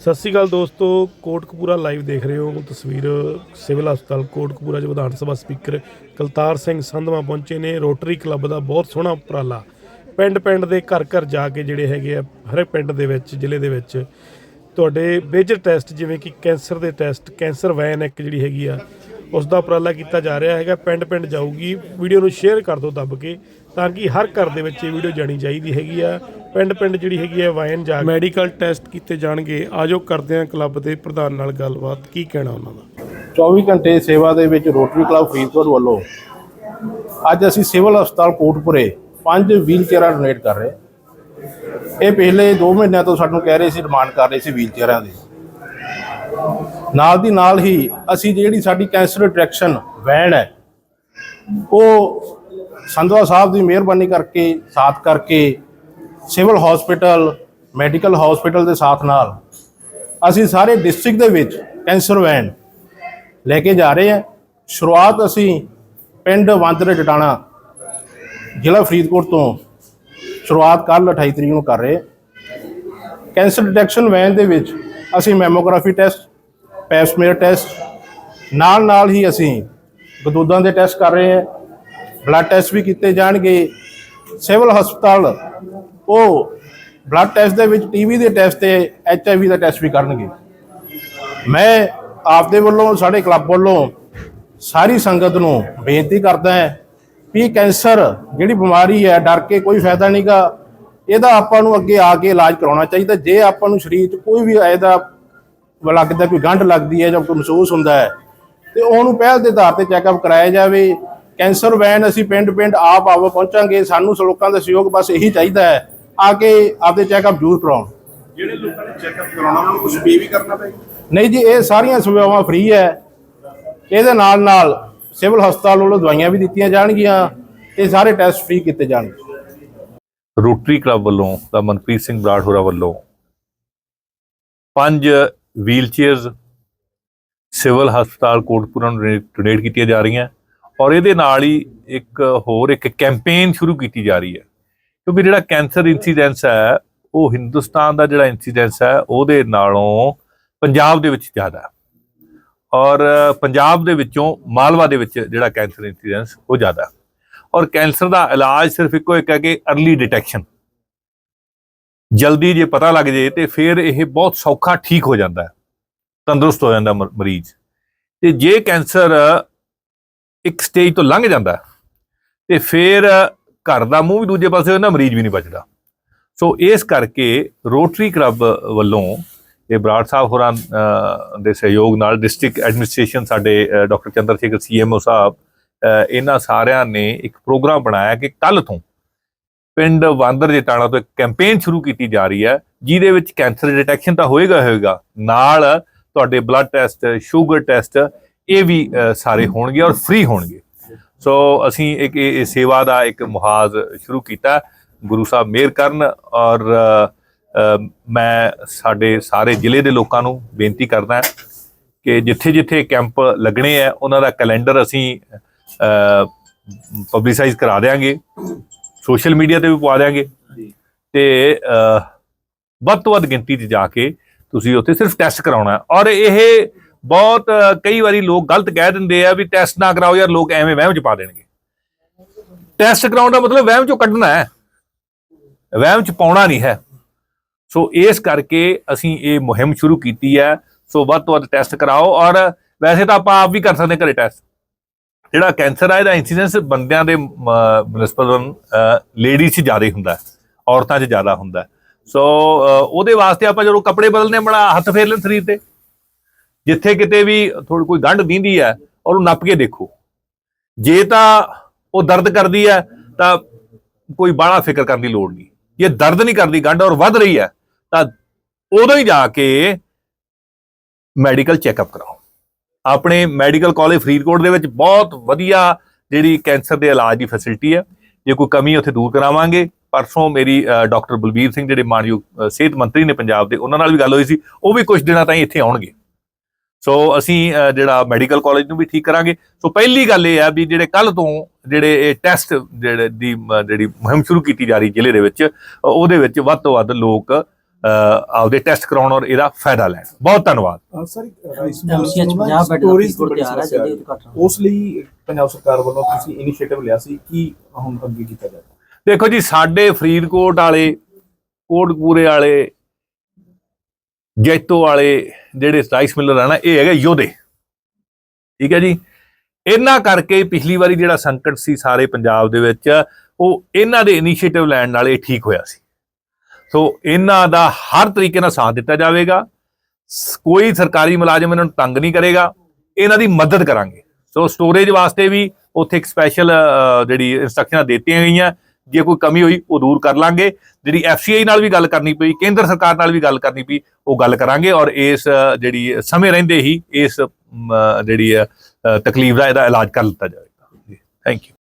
ਸਤਿ ਸ਼੍ਰੀ ਅਕਾਲ ਦੋਸਤੋ, ਕੋਟਕਪੂਰਾ ਲਾਈਵ ਦੇਖ ਰਹੇ ਹੋ। ਤਸਵੀਰ ਸਿਵਲ ਹਸਪਤਾਲ ਕੋਟਕਪੂਰਾ 'ਚ ਵਿਧਾਨ ਸਭਾ ਸਪੀਕਰ ਕਲਤਾਰ ਸਿੰਘ ਸੰਧਵਾ ਪਹੁੰਚੇ ਨੇ। ਰੋਟਰੀ ਕਲੱਬ ਦਾ ਬਹੁਤ ਸੋਹਣਾ ਉਪਰਾਲਾ। ਪਿੰਡ ਪਿੰਡ ਦੇ ਘਰ ਘਰ ਜਾ ਕੇ ਜਿਹੜੇ ਹੈਗੇ ਆ ਹਰੇ ਪਿੰਡ ਦੇ ਵਿੱਚ, ਜ਼ਿਲ੍ਹੇ ਦੇ ਵਿੱਚ, ਤੁਹਾਡੇ ਮੇਜਰ ਟੈਸਟ ਜਿਵੇਂ ਕਿ ਕੈਂਸਰ ਦੇ ਟੈਸਟ ਕੈਂਸਰ ਵੈਨ ਇੱਕ ਜਿਹੜੀ ਹੈਗੀ ਆ ਉਸ ਦਾ ਉਪਰਾਲਾ ਕੀਤਾ ਜਾ ਰਿਹਾ ਹੈਗਾ। ਪਿੰਡ ਪਿੰਡ ਜਾਊਗੀ। ਵੀਡੀਓ ਨੂੰ ਸ਼ੇਅਰ ਕਰ ਦਿਓ ਦੱਬ ਕੇ, ਤਾਂ ਕਿ ਹਰ ਘਰ ਦੇ ਵਿੱਚ ਇਹ ਵੀਡੀਓ ਜਾਣੀ ਚਾਹੀਦੀ ਹੈਗੀ ਆ। ਪਿੰਡ ਪਿੰਡ ਜਿਹੜੀ ਹੈਗੀ ਆ ਵਾਇਨ ਜਾ ਮੈਡੀਕਲ ਟੈਸਟ ਕੀਤੇ ਜਾਣਗੇ। ਆਜੋ ਕਰਦੇ ਆ ਕਲੱਬ ਦੇ ਪ੍ਰਧਾਨ ਨਾਲ ਗੱਲਬਾਤ। ਕੀ ਕਹਿਣਾ ਉਹਨਾਂ ਦਾ? 24 ਘੰਟੇ ਸੇਵਾ ਦੇ ਵਿੱਚ ਰੋਟਰੀ ਕਲੱਬ ਫਰੀਦਕੋਟ ਵੱਲੋਂ ਅੱਜ ਅਸੀਂ ਸਿਵਲ ਹਸਪਤਾਲ ਕੋਟਪੁਰੇ ਪੰਜ ਵੀਲ ਚੇਅਰਾਂ ਡੋਨੇਟ ਕਰ ਰਹੇ ਇਹ ਪਿਛਲੇ 2 ਮਹੀਨਿਆਂ ਤੋਂ ਸਾਨੂੰ ਕਹਿ ਰਹੇ ਸੀ ਡਿਮਾਂਡ ਕਰ ਰਹੇ ਸੀ ਵੀਲ ਚੇਅਰਾਂ ਦੀ। ਨਾਲ ਦੀ ਨਾਲ ਹੀ ਅਸੀਂ ਜਿਹੜੀ ਸਾਡੀ ਕੈਂਸਰ ਡਿਟੈਕਸ਼ਨ ਵੈਨ ਹੈ ਉਹ ਸੰਧਵਾ ਸਾਹਿਬ ਦੀ ਮਿਹਰਬਾਨੀ ਕਰਕੇ ਸਾਥ ਕਰਕੇ ਸਿਵਲ ਹਸਪੀਟਲ, ਮੈਡੀਕਲ ਹਸਪੀਟਲ ਦੇ ਸਾਥ ਨਾਲ ਅਸੀਂ ਸਾਰੇ ਡਿਸਟ੍ਰਿਕਟ ਦੇ ਵਿੱਚ ਕੈਂਸਰ ਵੈਨ ਲੈ ਕੇ ਜਾ ਰਹੇ ਹਾਂ। ਸ਼ੁਰੂਆਤ ਅਸੀਂ ਪਿੰਡ ਵਾਂਦਰੇ ਜਟਾਣਾ, ਜ਼ਿਲ੍ਹਾ ਫਰੀਦਕੋਟ ਤੋਂ ਸ਼ੁਰੂਆਤ ਕੱਲ 28 ਤਰੀਕ ਨੂੰ ਕਰ ਰਹੇ ਹਾਂ। ਕੈਂਸਰ ਡਿਟੈਕਸ਼ਨ ਵੈਨ ਦੇ ਵਿੱਚ ਅਸੀਂ ਮੈਮੋਗ੍ਰਾਫੀ ਟੈਸਟ ਪੈਪਸਮੀਅਰ ਟੈਸਟ, ਨਾਲ ਨਾਲ ਹੀ ਅਸੀਂ ਗਦੂਦਾਂ ਦੇ ਟੈਸਟ ਕਰ ਰਹੇ ਹਾਂ। ਬਲੱਡ ਟੈਸਟ ਵੀ ਕੀਤੇ ਜਾਣਗੇ। ਸਿਵਲ ਹਸਪਤਾਲ ਉਹ ਬਲੱਡ ਟੈਸਟ ਦੇ ਵਿੱਚ ਟੀਵੀ ਦੇ ਟੈਸਟ ਤੇ ਐਚਆਈਵੀ ਦਾ ਟੈਸਟ ਵੀ ਕਰਨਗੇ। ਮੈਂ ਆਪਦੇ ਵੱਲੋਂ, ਸਾਡੇ ਕਲੱਬ ਵੱਲੋਂ ਸਾਰੀ ਸੰਗਤ ਨੂੰ ਬੇਨਤੀ ਕਰਦਾ ਹਾਂ ਵੀ ਕੈਂਸਰ ਜਿਹੜੀ ਬਿਮਾਰੀ ਹੈ, ਡਰ ਕੇ ਕੋਈ ਫਾਇਦਾ ਨਹੀਂਗਾ ਇਹਦਾ ਆਪਾਂ ਨੂੰ ਅੱਗੇ ਆ ਕੇ ਇਲਾਜ ਕਰਾਉਣਾ ਚਾਹੀਦਾ। ਜੇ ਆਪਾਂ ਨੂੰ ਸਰੀਰ 'ਚ ਕੋਈ ਵੀ ਇਹਦਾ ਲੱਗਦਾ ਕੋਈ ਗੰਢ ਲੱਗਦੀ ਹੈ ਜਾਂ ਕੋਈ ਮਹਿਸੂਸ ਹੁੰਦਾ ਹੈ, ਤੇ ਉਹਨੂੰ ਪਹਿਲ ਦੇ ਆਧਾਰ ਤੇ ਚੈੱਕਅਪ ਕਰਾਇਆ ਜਾਵੇ। ਕੈਂਸਰ ਵੈਨ ਅਸੀਂ ਪਿੰਡ ਪਿੰਡ ਆਪ ਆਪ ਪਹੁੰਚਾਂਗੇ। ਸਾਨੂੰ ਲੋਕਾਂ ਦਾ ਸਹਿਯੋਗ ਬਸ ਇਹੀ ਚਾਹੀਦਾ ਹੈ। ਆ ਕੇ ਆਪਦੇ ਚੈੱਕਅਪ ਜ਼ਰੂਰ ਕਰਾਉਣ। ਜਿਹੜੇ ਲੋਕਾਂ ਨੇ ਚੈੱਕਅਪ ਕਰਾਉਣਾ ਉਹਨਾਂ ਨੂੰ ਕੁਝ ਪੇ ਵੀ ਕਰਨਾ ਪਏਗਾ ਨਹੀਂ ਜੀ ਇਹ ਸਾਰੀਆਂ ਸੁਵਿਧਾਵਾਂ ਫ੍ਰੀ ਹੈ। ਇਹਦੇ ਨਾਲ ਨਾਲ ਸਿਵਲ ਹਸਪਤਾਲ ਵੱਲੋਂ ਦਵਾਈਆਂ ਵੀ ਦਿੱਤੀਆਂ ਜਾਣਗੀਆਂ ਤੇ ਸਾਰੇ ਟੈਸਟ ਫ੍ਰੀ ਕੀਤੇ ਜਾਣਗੇ। ਰੋਟਰੀ ਕਲੱਬ ਵੱਲੋਂ ਤਾਂ ਮਨਪ੍ਰੀਤ ਸਿੰਘ ਬਰਾੜ ਹੋਰਾਂ ਵੱਲੋਂ ਪੰਜ ਵੀਲ ਚੇਅਰਸ ਸਿਵਲ ਹਸਪਤਾਲ ਕੋਟਪੁਰਾ ਨੂੰ ਡੋਨੇਟ ਕੀਤੀਆਂ ਜਾ ਰਹੀਆਂ। ਔਰ ਇਹਦੇ ਨਾਲ ਹੀ ਇੱਕ ਹੋਰ ਇੱਕ ਕੈਂਪੇਨ ਸ਼ੁਰੂ ਕੀਤੀ ਜਾ ਰਹੀ ਹੈ। ਕਿਉਂਕਿ ਜਿਹੜਾ ਕੈਂਸਰ ਇਨਸੀਡੈਂਸ ਹੈ ਉਹ ਹਿੰਦੁਸਤਾਨ ਦਾ ਜਿਹੜਾ ਇਨਸੀਡੈਂਸ ਹੈ ਉਹਦੇ ਨਾਲੋਂ ਪੰਜਾਬ ਦੇ ਵਿੱਚ ਜ਼ਿਆਦਾ ਔਰ ਪੰਜਾਬ ਦੇ ਵਿੱਚੋਂ ਮਾਲਵਾ ਦੇ ਵਿੱਚ ਜਿਹੜਾ ਕੈਂਸਰ ਇਨਸੀਡੈਂਸ ਉਹ ਜ਼ਿਆਦਾ ਔਰ ਕੈਂਸਰ ਦਾ ਇਲਾਜ ਸਿਰਫ ਇੱਕੋ ਇੱਕ ਹੈ ਕਿ अर्ਲੀ ਡਿਟੈਕਸ਼ਨ ਜਲਦੀ ਜੇ ਪਤਾ ਲੱਗ ਜੇ ਤੇ ਫਿਰ ਇਹ ਬਹੁਤ ਸੌਖਾ ਠੀਕ ਹੋ ਜਾਂਦਾ ਹੈ। ਤੰਦਰੁਸਤ ਹੋ ਜਾਂਦਾ ਮ- ਮਰੀਜ਼। ਤੇ ਜੇ ਕੈਂਸਰ ਇੱਕ ਸਟੇਜ ਤੋਂ ਲੰਘ ਜਾਂਦਾ ਹੈ, ਤੇ ਫਿਰ ਘਰ ਦਾ ਮੂੰਹ ਵੀ ਦੂਜੇ ਪਾਸੇ ਹੁੰਦਾ ਮਰੀਜ਼ ਵੀ ਨਹੀਂ ਬਚਦਾ। ਸੋ ਇਸ ਕਰਕੇ ਰੋਟਰੀ ਕਲੱਬ ਵੱਲੋਂ ਇਹ ਬਰਾੜ ਸਾਹਿਬ ਹੋਰਾਂ ਦੇ ਸਹਿਯੋਗ ਨਾਲ ਡਿਸਟ੍ਰਿਕਟ ਐਡਮਿਨਿਸਟ੍ਰੇਸ਼ਨ ਸਾਡੇ ਡਾਕਟਰ ਚੰਦਰ ਸ਼ੇਖਰ ਸੀਐਮਓ ਸਾਹਿਬ ਇਹਨਾਂ ਸਾਰਿਆਂ ਨੇ ਇੱਕ ਪ੍ਰੋਗਰਾਮ ਬਣਾਇਆ ਕਿ ਕੱਲ ਤੋਂ ਪਿੰਡ ਵਾਂਦਰ ਜਟਾਣਾ ਤੋਂ ਇੱਕ ਕੈਂਪੇਨ ਸ਼ੁਰੂ ਕੀਤੀ ਜਾ ਰਹੀ ਹੈ, ਜਿਹਦੇ ਵਿੱਚ ਕੈਂਸਰ ਡਿਟੈਕਸ਼ਨ ਤਾਂ ਹੋਏਗਾ ਹੋਏਗਾ, ਨਾਲ ਤੁਹਾਡੇ ਬਲੱਡ ਟੈਸਟ ਸ਼ੂਗਰ ਟੈਸਟ ਇਹ ਵੀ ਸਾਰੇ ਹੋਣਗੇ ਔਰ ਫ੍ਰੀ ਹੋਣਗੇ। ਸੋ ਅਸੀਂ ਇੱਕ ਇਹ ਸੇਵਾ ਦਾ ਇੱਕ ਮੁਹਾਜ਼ ਸ਼ੁਰੂ ਕੀਤਾ। ਗੁਰੂ ਸਾਹਿਬ ਮਿਹਰ ਕਰਨ ਔਰ ਮੈਂ ਸਾਡੇ ਸਾਰੇ ਜ਼ਿਲ੍ਹੇ ਦੇ ਲੋਕਾਂ ਨੂੰ ਬੇਨਤੀ ਕਰਦਾ ਕਿ ਜਿੱਥੇ ਜਿੱਥੇ ਕੈਂਪ ਲੱਗਣੇ ਆ ਉਹਨਾਂ ਦਾ ਕੈਲੰਡਰ ਅਸੀਂ ਪਬਲਿਸਾਈਜ਼ ਕਰਾ ਦੇਾਂਗੇ ਸੋਸ਼ਲ ਮੀਡੀਆ ਤੇ ਵੀ ਪਵਾ ਦੇਾਂਗੇ ਤੇ ਵੱਧ ਤੋਂ ਵੱਧ ਗਿਣਤੀ 'ਚ ਜਾ ਕੇ ਤੁਸੀਂ ਉੱਥੇ ਸਿਰਫ ਟੈਸਟ ਕਰਾਉਣਾ। ਔਰ ਇਹ ਬਹੁਤ ਕਈ ਵਾਰੀ ਲੋਕ ਗਲਤ ਕਹਿ ਦਿੰਦੇ ਆ ਵੀ ਟੈਸਟ ਨਾ ਕਰਾਓ ਯਾਰ ਲੋਕ ਐਵੇਂ ਵਹਿਮ 'ਚ ਪਾ ਦੇਣਗੇ। ਟੈਸਟ ਕਰਾਉਣ ਦਾ ਮਤਲਬ ਵਹਿਮ 'ਚੋਂ ਕੱਢਣਾ ਹੈ। ਵਹਿਮ 'ਚ ਪਾਉਣਾ ਨਹੀਂ ਹੈ। ਸੋ ਇਸ ਕਰਕੇ ਅਸੀਂ ਇਹ ਮੁਹਿੰਮ ਸ਼ੁਰੂ ਕੀਤੀ ਹੈ। ਸੋ ਵੱਧ ਤੋਂ ਵੱਧ ਟੈਸਟ ਕਰਾਓ ਔਰ ਵੈਸੇ ਤਾਂ ਆਪਾਂ ਆਪ ਵੀ ਕਰ ਸਕਦੇ ਹਾਂ ਘਰੇ ਟੈਸਟ ਜਿਹੜਾ ਕੈਂਸਰ ਆ ਇਹਦਾ ਇਨਸੀਡੈਂਸ ਬੰਦਿਆਂ ਦੇ ਨਿਸਬਤਨ ਲੇਡੀਜ਼ 'ਚ ਜ਼ਿਆਦਾ ਹੁੰਦਾ ਔਰਤਾਂ 'ਚ ਜ਼ਿਆਦਾ ਹੁੰਦਾ ਸੋ ਉਹਦੇ ਵਾਸਤੇ ਆਪਾਂ ਜਦੋਂ ਕੱਪੜੇ ਬਦਲਨੇ ਆ, ਬੜਾ ਹੱਥ ਫੇਰ ਲੈਣ ਸਰੀਰ ਤੇ। ਜਿੱਥੇ ਕਿਤੇ ਵੀ ਥੋੜੀ ਕੋਈ ਗੰਢ ਦਿੰਦੀ ਹੈ ਔਰ ਉਹ ਨੱਪ ਕੇ ਦੇਖੋ। ਜੇ ਤਾਂ ਉਹ ਦਰਦ ਕਰਦੀ ਹੈ, ਤਾਂ ਕੋਈ ਬਾਹਲਾ ਫਿਕਰ ਕਰਨ ਦੀ ਲੋੜ ਨਹੀਂ। ਜੇ ਦਰਦ ਨਹੀਂ ਕਰਦੀ ਗੰਢ ਔਰ ਵੱਧ ਰਹੀ ਹੈ, ਤਾਂ ਉਦੋਂ ਹੀ ਜਾ ਕੇ ਮੈਡੀਕਲ ਚੈੱਕਅਪ ਕਰਾਓ। ਆਪਣੇ ਮੈਡੀਕਲ ਕਾਲਜ ਫਰੀਦਕੋਟ ਦੇ ਵਿੱਚ ਬਹੁਤ ਵਧੀਆ ਜਿਹੜੀ ਕੈਂਸਰ ਦੇ ਇਲਾਜ ਦੀ ਫੈਸਿਲਿਟੀ ਹੈ। ਜੇ ਕੋਈ ਕਮੀ ਉੱਥੇ ਦੂਰ ਕਰਾਵਾਂਗੇ। ਪਰਸੋਂ ਮੇਰੀ ਡਾਕਟਰ ਬਲਬੀਰ ਸਿੰਘ, ਜਿਹੜੇ ਮਾਨਯੋਗ ਸਿਹਤ ਮੰਤਰੀ ਨੇ ਪੰਜਾਬ ਦੇ, ਉਹਨਾਂ ਨਾਲ ਵੀ ਗੱਲ ਹੋਈ ਸੀ। ਉਹ ਵੀ ਕੁਝ ਦਿਨਾਂ ਤਾਈਂ ਇੱਥੇ ਆਉਣਗੇ। ਸੋ ਅਸੀਂ ਜਿਹੜਾ ਮੈਡੀਕਲ ਕਾਲਜ ਨੂੰ ਵੀ ਠੀਕ ਕਰਾਂਗੇ। ਸੋ ਪਹਿਲੀ ਗੱਲ ਇਹ ਹੈ ਵੀ ਜਿਹੜੇ ਕੱਲ ਤੋਂ ਜਿਹੜੇ ਇਹ ਟੈਸਟ ਜਿਹੜੇ ਦੀ ਜਿਹੜੀ ਮੁਹਿੰਮ ਸ਼ੁਰੂ ਕੀਤੀ ਜਾ ਰਹੀ ਜ਼ਿਲ੍ਹੇ ਦੇ ਵਿੱਚ ਉਹਦੇ ਵਿੱਚ ਵੱਧ ਤੋਂ ਵੱਧ ਲੋਕ ਆਪਦੇ ਟੈਸਟ ਕਰਾਉਣ ਔਰ ਇਹਦਾ ਫਾਇਦਾ ਲੈਣ। ਬਹੁਤ ਧੰਨਵਾਦ। ਸਰ ਪੰਜਾਬ ਬੈੱਡ ਫਰੀਦਕੋਟ। ਉਸ ਲਈ ਸਰਕਾਰ ਵੱਲੋਂ ਤੁਸੀਂ ਇਨੀਸ਼ੀਏਟਿਵ ਲਿਆ ਸੀ ਕਿ ਹੁਣ ਅੱਗੇ ਕੀਤਾ ਜਾਵੇ। ਦੇਖੋ ਜੀ ਸਾਡੇ ਫਰੀਦਕੋਟ ਵਾਲੇ ਕੋਟਪੂਰੇ ਵਾਲੇ ਜੈਤੋ ਵਾਲੇ ਜਿਹੜੇ ਰਾਈਸ ਮਿਲਰ ਆ ਨਾ, ਇਹ ਹੈਗੇ ਯੋਧੇ। ਠੀਕ ਹੈ ਜੀ? ਇਹਨਾਂ ਕਰਕੇ ਪਿਛਲੀ ਵਾਰੀ ਜਿਹੜਾ ਸੰਕਟ ਸੀ ਸਾਰੇ ਪੰਜਾਬ ਦੇ ਵਿੱਚ, ਉਹ ਇਹਨਾਂ ਦੇ ਇਨੀਸ਼ੀਏਟਿਵ ਲੈਣ ਨਾਲ ਇਹ ਠੀਕ ਹੋਇਆ ਸੀ। ਸੋ ਇਹਨਾਂ ਦਾ ਹਰ ਤਰੀਕੇ ਨਾਲ ਸਾਥ ਦਿੱਤਾ ਜਾਵੇਗਾ। ਸ- ਕੋਈ ਸਰਕਾਰੀ ਮੁਲਾਜ਼ਮ ਇਹਨਾਂ ਨੂੰ ਤੰਗ ਨਹੀਂ ਕਰੇਗਾ। ਇਹਨਾਂ ਦੀ ਮਦਦ ਕਰਾਂਗੇ। ਸੋ ਸਟੋਰੇਜ ਵਾਸਤੇ ਵੀ ਉੱਥੇ ਇੱਕ ਸਪੈਸ਼ਲ ਜਿਹੜੀ ਇਨਸਟਰਕਸ਼ਨਾਂ ਦਿੱਤੀਆਂ ਗਈਆਂ। ਜੇ ਕੋਈ ਕਮੀ ਹੋਈ ਉਹ ਦੂਰ ਕਰ ਲਾਂਗੇ। ਜਿਹੜੀ ਐਫਸੀਆਈ ਨਾਲ ਵੀ ਗੱਲ ਕਰਨੀ ਪਈ ਕੇਂਦਰ ਸਰਕਾਰ ਨਾਲ ਵੀ ਗੱਲ ਕਰਨੀ ਪਈ ਉਹ ਗੱਲ ਕਰਾਂਗੇ ਔਰ ਇਸ ਜਿਹੜੀ ਸਮੇਂ ਰਹਿੰਦੇ ਹੀ ਇਸ ਜਿਹੜੀ ਅ, ਤਕਲੀਫ ਦਾ ਇਹਦਾ ਇਲਾਜ ਕਰ ਲਿੱਤਾ ਜਾਵੇਗਾ। Thank you